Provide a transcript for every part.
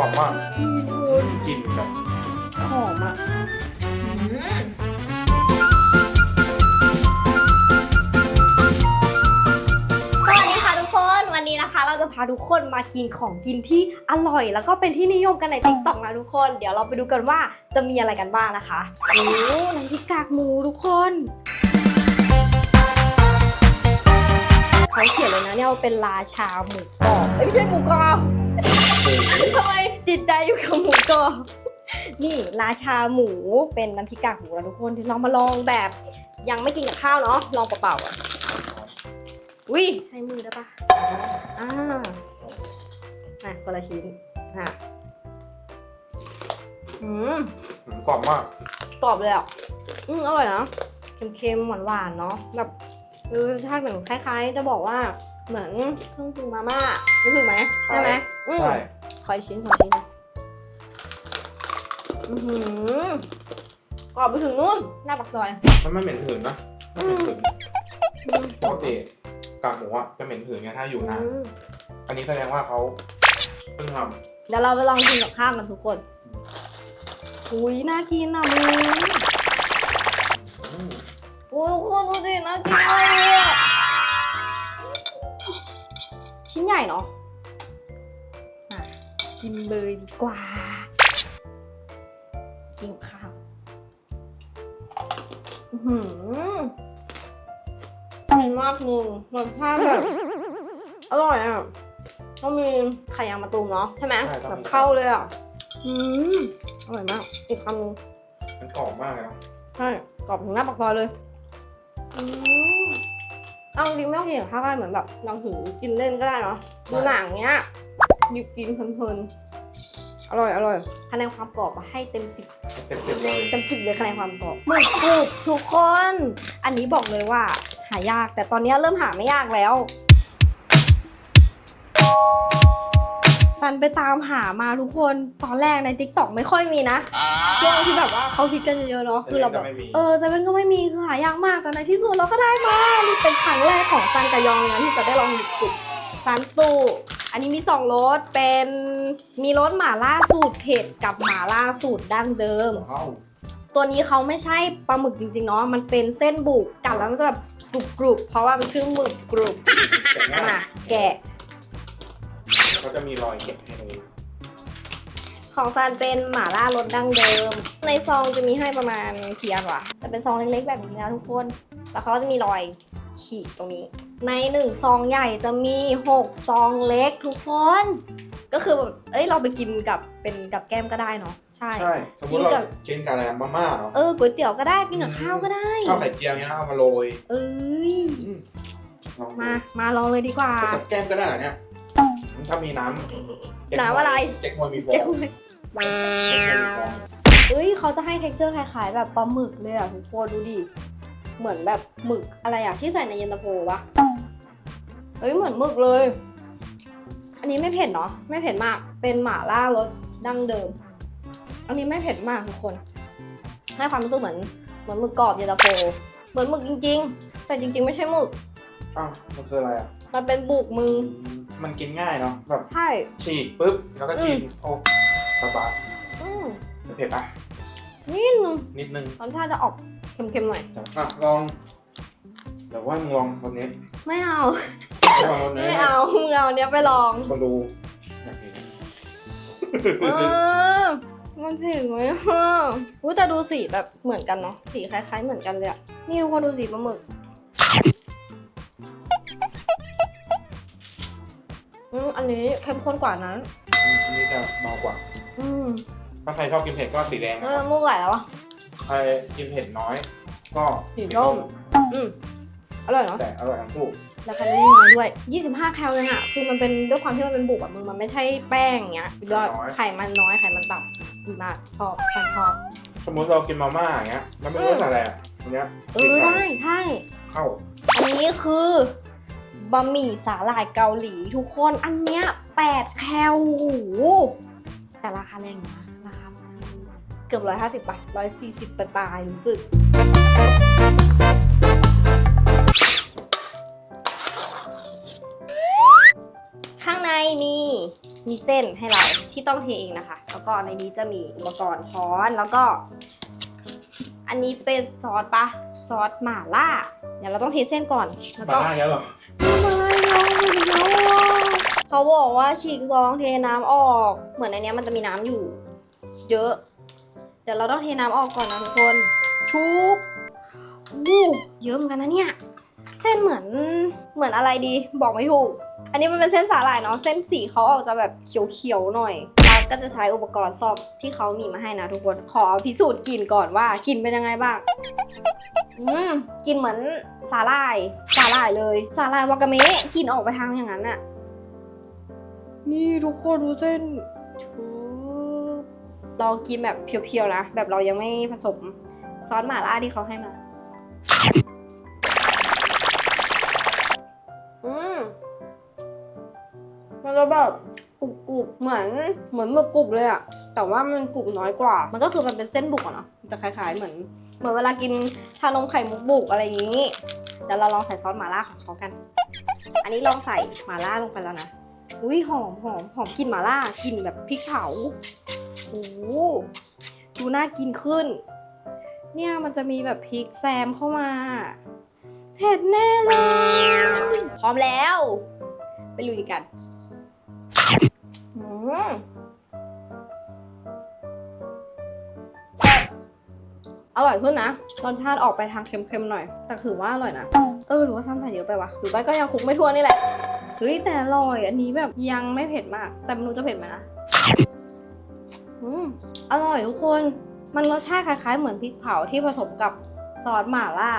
รอบมากอืมกลิ่นแบบหอมอะสวัสดีค่ะทุกคนวันนี้นะคะ เราจะพาทุกคนมากินของกินที่อร่อย แล้วก็เป็นที่นิยมกันในติ๊กต็อกนะทุกคน เดี๋ยวเราไปดูกันว่าจะมีอะไรกันบ้างนะคะโอ้น้ำพริกกากหมูทุกคนเขาเขียนเลยนะเนี่ยว่าเป็นราชาหมูกรอบเอ้ยไม่ใช่หมูกรอบทำไมจิตใจ อยู่กับหมูกรอบนี่ราชาหมูเป็นน้ำพริกกากหมูนะทุกคนเดี๋ยวเรามาลองแบบ ยังไม่กินกับข้าวเนาะลองเปล่าๆอะอุ้ยใช้มือได้ปะอ่าอะคนละชิ้นอะอืมหืมกรอบมากกรอบเลยอะอืมอร่อยนะเค็มๆหวานๆเนาะแบบเออรสชาติเหมือนคล้ายๆ จะบอกว่าเหมือนเครื่องปรุงมาม่ารู้สึกไหมใช่ไหมอืมใช่ขออีกชิ้นขออีกชิ้น อือหือกรอบไปถึงนู่นหน้าปากซอยมันไม่เหม็นหืนนะไม่เหม็นหืนอืมปกติกากหมูอะจะเหม็นหืนไงถ้าอยู่นานอืมอันนี้แสดงว่าเขาเพิ่งทเดี๋ยวเราไปลองกินกับข้าวกันทุกคนอุ้ยน่ากินอะมึงำอืมโอ้ยทุกคนดูดิน่ากินมากเลยอะชิ้นใหญ่เนาะอะกินเลยดีกว่า กินกับข้าวอือหืออร่อยมากมึงรสชาติแบบอร่อยอะต้องมีไข่ยางมะตูมเนาะใช่ไหมแบบเข้าเลยอะอืมอร่อยมาก อีกคำนึงมันกรอบมากเลยนะใช่กรอบถึงหน้าปากซอยเลยอืมเอาจริงๆไม่ต้องกินกับข้าวก็ได้เหมือนแบบลองถือกินเล่นก็ได้เนาะดูหนังเนี้ยหยิบกินเพลินๆอร่อยอร่อยคะแนนความกรอบอะให้เต็มสิบ เต็มเต็มๆเลยเต็มสิบเลยคะแนนความกรอบหมึกกรุบทุกคน อันนี้บอกเลยว่า หายากแต่ตอนนี้เริ่มหาไม่ยากแล้วซันไปตามหามาทุกคนตอนแรกใน t ิ k t o k ไม่ค่อยมีนะช่วงที่แบบว่าเขาคิดกันเยอะๆเนาะคือเราแบบไม่มีเออเซเว่นก็ไม่มีคือหายากมากแต่ในที่สุดเราก็ได้มานี่เป็นครั้งแรกของซันกับยองเลยนะที่จะได้ลองหมึกกรุบซันสู อันนี้มีสองรสเป็นมีรสหม่าล่าสูตรเผ็ดกับหม่าล่าสูตรดั้งเดิม ว้าวตัวนี้เขาไม่ใช่ปลาหมึกจริงๆเนาะมันเป็นเส้นบุกกัดแล้วมันจะแบบกรุบกรุบๆเพราะว่ามันชื่อหมึกกรุบแต่ง่ายมาแกะเขาจะมีรอยเก็บให้ดูของซานเป็นหม่าล่ารสดั้งเดิม ในซองจะมีให้ประมาณกี่อันวะแต่เป็นซองเล็กๆแบบนี้นะทุกคน แล้วเขาก็จะมีรอย ฉีกตรงนี้ ในหนึ่งซองใหญ่จะมีหกซองเล็กทุกคน ก็คือแบบเอ้ยเราไปกินกับเป็นกับแก้มก็ได้เนาะใช่ ใช่สมมติเรากินกับอะไรมาม่าเนาะเออก๋วยเตี๋ยวก็ได้กินกับข้าวก็ได้ข้าวไข่เจียวเนี้ยเอามาโรยเอ้ยอืมลองดูมามาลองเลยดีกว่ากับแก้มก็ได้เหรอเนี่ยถ้ามีน้ำน้ำอะไรเจ๊กมวยมีฟองเดี๋ยวเจ๊กมวยมีฟองเอ้ยเขาจะให้ t e x t อร์คล้ายๆ แบบปลาหมึกเลยอะทุกคนดูดิ เหมือนแบบหมึกอะไรอะที่ใส่ในเย็นตาโฟปะเอ้ยเหมือนหมึกเลย อันนี้ไม่เผ็ดเนาะไม่เผ็ดมาก เป็นหม่าล่ารสดั้งเดิม อันนี้ไม่เผ็ดมากทุกคน ให้ความรู้สึกเหมือนเหมือนหมึกกรอบเย็นตาโฟ เหมือนหมึกจริง ๆ แต่จริง ๆ ไม่ใช่หมึก อ้าวมันคืออะไรอะ มันเป็นบุกมือมันกินง่ายเนาะแบบใช่ ฉีกปุ๊บแล้วก็กิน โอ้สบายอืมเผ็ดปะนิดนึงนิดนึง รสชาติจะออก เค็มๆหน่อย อะลองเดี๋ยวว่ามึงลองรสนี้ไม่เอา ลองรสนี้ไม่เอามึงเอาอันเนี้ยไปลองคนดูอยากเห็นเออมันถึงไหมฮะอุ้ยแต่ดูสีแบบเหมือนกันเนาะสีคล้าย ๆ เหมือนกันเลยอะนี่ทุกคนดูสีปลาหมึกอืมอันนี้เข้มข้นกว่านั้น อันนี้จะเบากว่า อืมถ้าใครชอบกินเผ็ดก็สีแดงเอนะอครับ มุกไหลแล้วอะ ใครกินเผ็ดน้อย ก็สีส้มอืมอร่อยเนาะแต่อร่อยทั้งคู่แล้วแคลอรี่น้อยด้วย 25 แคลเลยอะคือมันเป็นด้วยความที่มันเป็นบุกอะมึงมันไม่ใช่แป้งอย่างเงี้ยยอดไขมันน้อยไขมันต่ำดีมากชอบชอบชอบสมมติเรากินมาม่าอย่างเงี้ยแล้วไม่รู้ใส่อะไรอะอันเนี้ยเออได้ใช่เข้า อันนี้คือบะหมี่สาหร่ายเกาหลีทุกคนอันเนี้ย8แคลโอ้โหแต่ราคาแรงอยู่นะราคา เกือบร้อยห้าสิบ150บาทร้อยสี่สิบปลายๆรู้สึกข้างในมีมีเส้นให้เราที่ต้องเทเองนะคะ แล้วก็ในนี้จะมีอุปกรณ์ช้อนแล้วก็ อันนี้เป็นซอสปะซอสหม่าล่า เดี๋ยวเราต้องเทเส้นก่อนแล้วมาก็ล่าเยอะเหรอเขาบอกว่าฉีกซองเทน้ำออก เหมือนในเนี้ยมันจะมีน้ำอยู่ เยอะเดี๋ยวเราต้องเทน้ำออกก่อนนะทุกคน ชุบวู้เยอะเหมือนกันนะเนี่ย เส้นเหมือนเหมือนอะไรดี บอกไม่ถูก อันนี้มันเป็นเส้นสาหร่ายเนาะ เส้นสีเขาออกจะแบบเขียวๆหน่อยเราก็จะใช้อุปกรณ์ซ่อมที่เขามีมาให้นะทุกคน ขอพิสูจน์กลิ่นก่อนว่ากลิ่นเป็นยังไงบ้าง อืมกลิ่นเหมือนสาหร่าย สาหร่ายเลย สาหร่ายวากาเมะกลิ่นออกไปทางอย่างนั้นอะนี่ทุกคนดูเส้นชุบ ลองกินแบบเพียวๆนะ แบบเรายังไม่ผสมซอสหม่าล่าที่เขาให้มา อืมมันจะแบบกรุบกรุบๆเหมือนเหมือนหมึกกรุบเลยอะแต่ว่ามันกรุบน้อยกว่า มันก็คือมันเป็นเส้นบุกอะเนาะจะคล้ายๆเหมือน เหมือนเวลากินชานมไข่มุกบุกอะไรอย่างนี้เดี๋ยวเราลองใส่ซอสหม่าล่าของเขากัน อันนี้ลองใส่หม่าล่าลงไปแล้วนะ อุ้ยหอมหอมหอมกลิ่นหม่าล่ากลิ่นแบบพริกเผา หดูน่ากินขึ้น เนี่ยมันจะมีแบบพริกแซมเข้ามาเผ็ดแน่เลย พร้อมแล้ว ไปลุยกันอืมอร่อยขึ้นนะรสชาติออกไปทางเค็มๆหน่อย แต่ถือว่าอร่อยนะ เออหรือว่าซ้ำใส่เยอะไปวะ หรือไม่ก็ยังคลุกไม่ทั่วนี่แหละ เฮ้ยแต่อร่อย อันนี้แบบยังไม่เผ็ดมาก แต่ไม่รู้จะเผ็ดไหมนะ อืมอร่อยทุกคน มันรสชาติคล้ายๆ เหมือนพริกเผาที่ผสมกับซอสหม่าล่า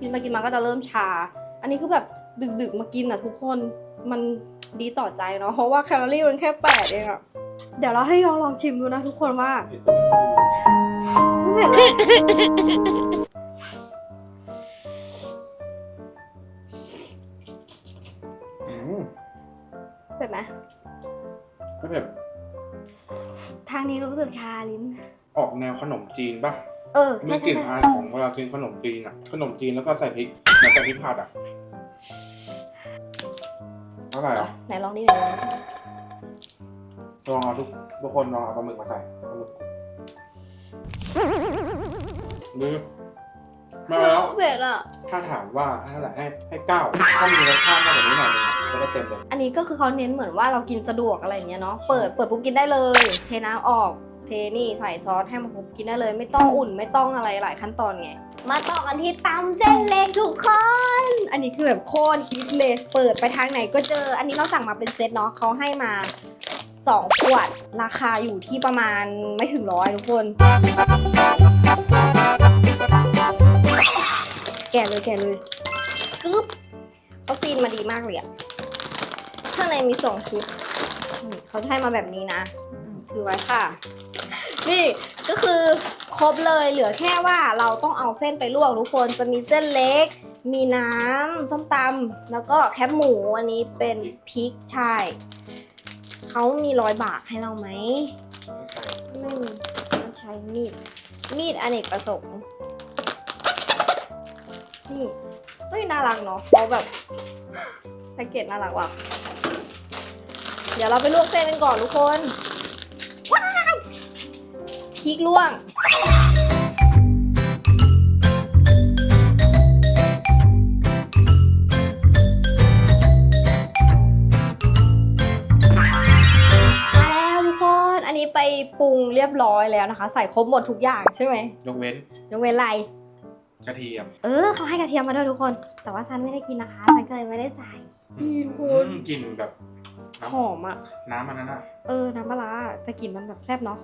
กินไปกินมาก็จะเริ่มชา อันนี้คือแบบดึกๆมากินอะทุกคน มันดีต่อใจเนาะ เพราะว่าแคลอรี่มันแค่แปดเองอะเดี๋ยวเราให้ยองลองชิมดูนะทุกคนว่าไม่เผ็ดเลย ทางนี้รู้สึกชาลิ้น ออกแนวขนมจีนป่ะเออมีใช่กใช่ลิ่นใช่อายของเวลากินขนมจีนอะ ขนมจีนแล้วก็ใส่พริกแล้วใส่พริกผัดอะเท่าไหร่อะไหนลองดิไหนลองดิลองเอาทุกทุกคนลองเอาปลาหมึกมาใส่ปลาหมึกดื้อมาแล้ว เผ็ดอะ ถ้าถามว่าให้เท่าไหร่ให้ให้เก้าถ้ามีรสชาติมากกว่านี้หน่อยนึงอะจะได้เต็มเลยอันนี้ก็คือเขาเน้นเหมือนว่าเรากินสะดวกอะไรอย่างเงี้ยเนาะ เปิดเปิดปุ๊บกินได้เลย เทน้ำออก เทนี่ใส่ซอสให้มันปุ๊บกินได้เลย ไม่ต้องอุ่นไม่ต้องอะไรหลายขั้นตอนไง มาต่อกันที่ตำเส้นเล็กทุกคน อันนี้คือแบบโคตรฮิตเลย เปิดไปทางไหนก็เจอ อันนี้เราสั่งมาเป็นเซตเนาะเขาให้มา2ขวด ราคาอยู่ที่ประมาณไม่ถึงร้อยทุกคน แกะเลยแกะเลยกึ๊บเขาซีนมาดีมากเลยอะข้างในมีสองชุดนี่เขาให้มาแบบนี้นะอืมถือไว้ค่ะ นี่ก็คือครบเลยเหลือแค่ว่าเราต้องเอาเส้นไปลวกทุกคนจะมีเส้นเล็ก มีน้ำส้มตำแล้วก็แคบหมูอันนี้เป็นพริกใช่เขามีรอยบากให้เราไหมไม่มีเราใช้มีด มีดอเนกประสงค์นี่เฮ้ยน่ารักเนาะเขาแบบแพ็กเกจน่ารักว่ะเดี๋ยวเราไปลวกเส้นกันก่อนทุกคน พริกล่วง มาแล้วทุกคน อันนี้ไปปรุงเรียบร้อยแล้วนะคะ ใส่ครบหมดทุกอย่างใช่ไหมยกเว้นยกเว้นอะไร กระเทียมเออเขาให้กระเทียมมาด้วยทุกคน แต่ว่าฉันไม่ได้กินนะคะฉันก็เลยไม่ได้ใส่นี่ทุกคนอืมกลิ่นแบบน้หอมอะำน้ำมันนั่นอะเออน้ำปลาร้าแต่กลิ่นมันแบบแซ่บเนาะ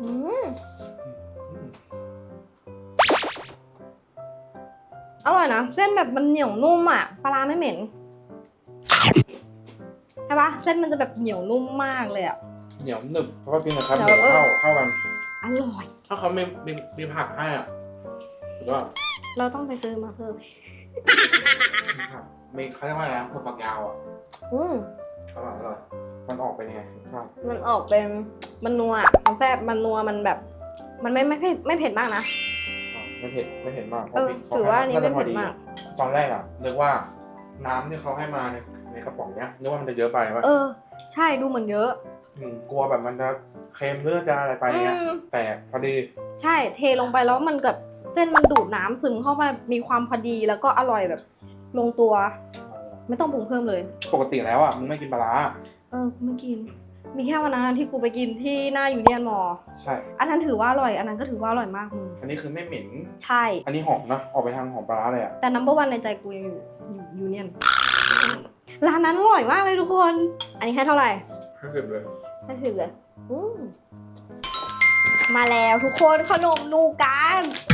อืมอืมอร่อยนะ เส้นแบบมันเหนียวนุ่มอะปลาร้าไม่เหม็นใช่ปะเส้นมันจะแบบเหนียวนุ่มมากเลยอะ เหนียวหนึบเพราะว่ากินกับข้าวหเดี๋มูยวเออเข้าเข้ากัน อร่อย ถ้าเขามีมีมีผักให้อะหรือว่าเราต้องไปซื้อมาเพิ่มมีผักมีเขาเรียกว่าอะไรนะถั่วฝักยาวอะอืมอร่อยอร่อย มันออกเป็นยังไงรสชาติมันออกเป็นมันนัวอะมันแซ่บมันนัวมันแบบ มันไม่ไม่เผ็ดไม่เผ็ดมากนะอ๋อไม่เผ็ดไม่เผ็ดมากเพเอราะอพริกเขาถือว่าอันนี้น่าไม่จะพอเผ็ดดีมาก ตอนแรกอะนึกว่าน้ำที่เขาให้มาในในกระป๋องเนี้ยนึกว่ามันจะเยอะไปวะเออ ใช่ดูเหมือนเยอะมกลัวแบบมันจะเค็มเลือดจะอะไรไปเงี้ยอืมแต่พอดีใช่เทลงไปแล้วมันแบบเส้นมันดูดน้ำซึมเข้าไปมีความพอดีแล้วก็อร่อยแบบลงตัว ไม่ต้องปรุงเพิ่มเลย ปกติแล้วอะมึงไม่กินปลาร้าเออกูไม่กิน มีแค่วันนั้นที่กูไปกินที่หน้ายูเนียนมอ ใช่ อันนั้นถือว่าอร่อย อันนั้นก็ถือว่าอร่อยมากมึง อันนี้คือไม่เหม็น ใช่ อันนี้หอมนะ ออกไปทางหอมปลาร้าเลยอะแต่ number one ในใจกูยังอยู่อยู่ยูเนียน ร้านนั้นอร่อยมากเลยทุกคน อันนี้ให้เท่าไหร่ให้เก็บเลยให้สิบเลยอืมมาแล้วทุกคนขนมนูกันทุ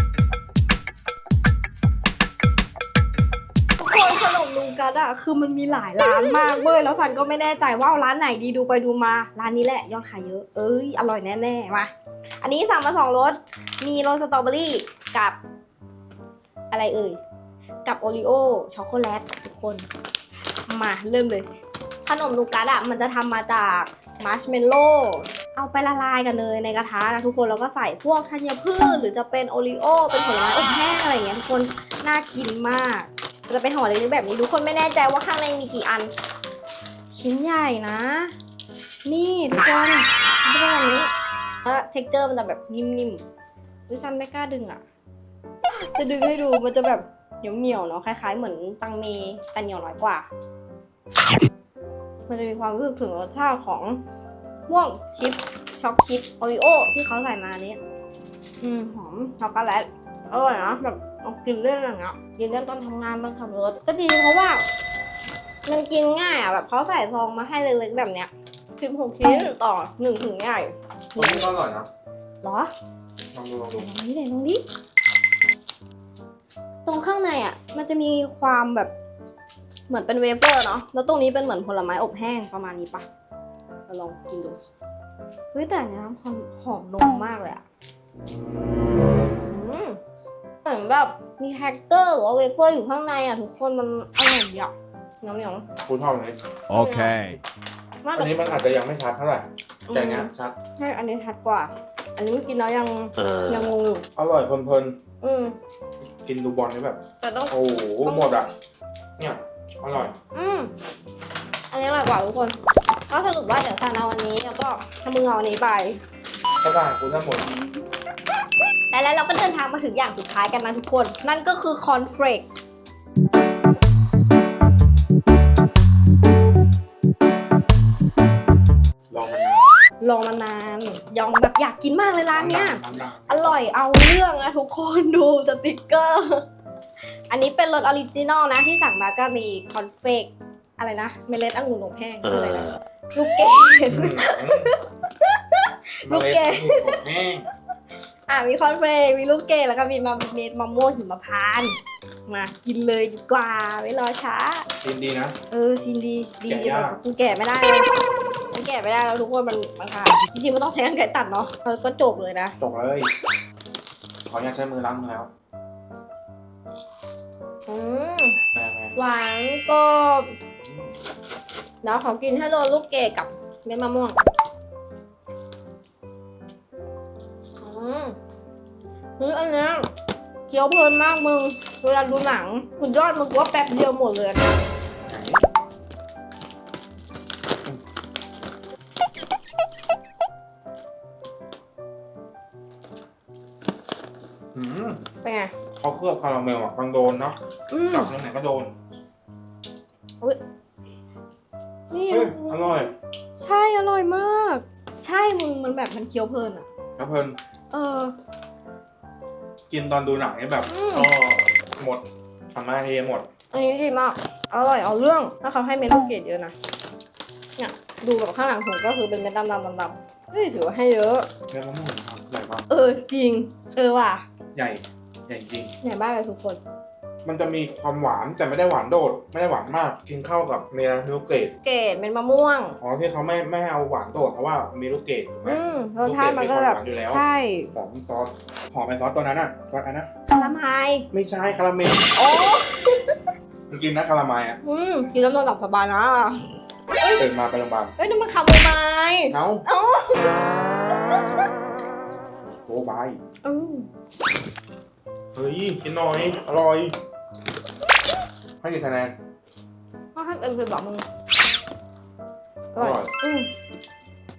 คนขนมนูกันอะคือมันมีหลายร้านมากเว้ยแล้วสันก็ไม่แน่ใจว่าร้านไหนดีดูไปดูมา ร้านนี้แหละยอดขายเยอะ เอ้ยอร่อยแน่ๆมาอันนี้สั่งมาสองรสมีรสสตรอเบอรี่กับ อะไรเอ่ยกับโอรีโอช็อกโกแลตทุกคน มาเริ่มเลย ขนมนูกัสอะมันจะทำมาจากมาร์ชเมลโล่เอาไปละลายกันเลยในกระทะนะทุกคนแล้วก็ใส่พวกธัญพืช หรือจะเป็นโอรีโอเป็นผลไม้อบแห้งอะไรอย่างเงี้ยทุกคนน่ากินมาก จะเป็นห่อเล็กๆแบบนี้ทุกคนไม่แน่ใจว่าข้างในมีกี่อัน ชิ้นใหญ่นะ นี่ทุกคนเป็นแบบนี้แล้วเท็กเจอร์มันจะแบบนิ่มๆดิฉันไม่กล้าดึงอะ จะดึงให้ดูมันจะแบบเหนียวๆเนาะคล้าย ๆ เหมือนตังเมแต่เหนียวน้อยกว่า มันจะมีความรู้สึกถึงรสชาติของม่วงชิปช็อกชิปโอริโอที่เขาใส่มานี้ อืมหอมช็อกโกแลต อร่อยนะแบบเอากินเล่นอะไรเงี้ยกินเล่นตอนทำงานตอนขับรถก็ดีเพราะว่า มันกินง่ายอะแบบเขาใส่ซองมาให้เล็กๆแบบเนี้ยสิบหกชิ้นต่อหนึ่งถุงใหญ่ตัวนี้ก็อร่อยนะเหรอลองดูลองดูลองนี้เลยลองดิตรงข้างในอะ มันจะมีความแบบเหมือนเป็นเวเฟอร์เนาะแล้วตรงนี้เป็นเหมือนผลไม้อบแห้งประมาณนี้ปะเราลองกินดูเฮ้ยแต่อันเนี้ยหอมหอมนมมากเลยอะอืมเหมือน แบบมีแฮกเกอร์หรือว่าเวเฟอร์อยู่ข้างในอะทุกคนมันอร่อยอะเหนียวเหนียวคุณชอบอันนี้ Okay. ๆมากอันนี้มันอาจจะยังไม่ชัดเท่าไหร่แต่อันเนี้ยชัด ใช่อันนี้ชัดกว่า อันนี้กินแล้วยังยังงงอยู่อร่อยเพลินอืมๆ กินดูบอลนี่แบบ แต่ต้อง โอ้โหหมดอะ เนี่ย อร่อย อืม อันนี้อร่อยกว่าทุกคน ก็สรุปว่าเดี๋ยวซานเอาอันนี้แล้วก็ถ้ามึงเอาอันนี้ไป ก็ได้คุณได้หมด และแล้วเราก็เดินทางมาถึงอย่างสุดท้ายกันนะทุกคน นั่นก็คือคอนเฟลกลองมันนะรอมานานยองแบบอยากกินมากเลยร้านเนี้ยน้ำดังอร่อยเอาเรื่องนะทุกคนดูสติกเกอร์ อันนี้เป็นรสออริจินอลนะที่สั่งมาก็มีคอนเฟกอะไรนะ เมล็ดองุ่นอบแห้งคืออะไรนะลูกเกดอืมลูกแกะเมล็ดอบแห้ง อะมีคอนเฟกมีลูกเกดแล้วก็มีมะเม็ดมะม่วงหิมพานต์มากินเลยดีกว่า ไม่รอช้า กินดีนะ เออชินดีดีแกะยาก กูแกะไม่ได้เลยมันแกะไม่ได้แล้วทุกคนมันมันขาดจริงๆมันต้องใช้กรรไกรตัดเนาะเออก็จบเลยนะ จกเลย ขออยากใช้มือล้างมือแล้วอืม แม่แม่หวานกรอบเดี๋ยวขอกินให้โดนลูกเกดกับเม็ดมะม่วง เฮ้ยอันเนี้ยเคี้ยวเพลินมากมึง เวลาดูหนังคุณยอดมึงว่าแป๊บเดียวหมดเลยนะไหนอืมเป็นไง เขาเคลือบคาราเมลอะบางโดนเนาะอืมจับตรงไหนก็โดนนี่ เฮ้ยอร่อยใช่อร่อยมาก ใช่มึงมันแบบมันเคี้ยวเพลินอะแล้วเพลิน เออ กินตอนดูหนังนี่แบบอืม ก็หมดทำมาเทหมด อันนี้ดีมาก อร่อยเอาเรื่องถ้าเขาให้เม็ดลูกเกดเยอะนะ เนี่ยดูแบบข้างหลังถุงก็คือเป็นเม็ดดำๆดำๆนี่ถือว่าให้เยอะแค่มะม่วงครับใหญ่มากเออจริง เออว่ะใหญ่ ใหญ่จริงไหนบ้างเลยทุกคน มันจะมีความหวานแต่ไม่ได้หวานโดด ไม่ได้หวานมากกินเข้ากับเนื้อมิลเกตเกดเป็นมะม่วง อ๋อที่เขาไม่ไม่ให้เอาหวานโดดเพราะว่ามีลูกเกดถูกไหมอืมรสชาติมันก็แบบลูเดมีความหวานอยู่แล้วใช่หอมซอสหอมเป็นซอสตัวนั้นอะซอสอันนะคาราไมล์ไม่ใช่คาราเมลโอ้มันกินนะคาราเมลอะอืมกินแล้วนอนหลับสบายนะตื่นมาไปโรงพยาบาลเอ้ยนี่มันคาโมไมล์เอ้าเอ้าโอ้บายอืมเฮ้ยกินหน่อย อร่อย ให้กี่คะแนนให้เอ็มเคยบอกมึงออร่ร่ออยยอืม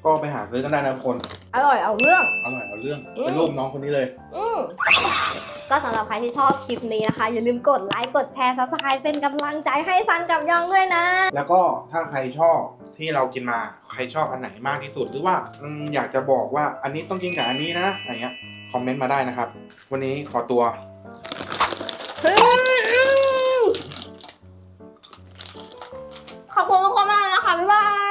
ก็ไปหาซื้อกันได้นะทุกคนอร่อยเอาเรื่อง อร่อยเอาเรื่องอืมเป็นรูปน้องคนนี้เลย อืมก็สำหรับใครที่ชอบคลิปนี้นะคะ อย่าลืมกดไลค์กดแชร์ซับสไครป์เป็นกำลังใจให้ซันกับยองด้วยนะ แล้วก็ถ้าใครชอบที่เรากินมาใครชอบอันไหนมากที่สุด หรือว่าอืมอยากจะบอกว่าอันนี้ต้องกินกับอันนี้นะอะไรเงี้ยคอมเมนต์มาได้นะครับ วันนี้ขอตัว ข ขอบคุณทุกคนมากนะคะบ๊ายบาย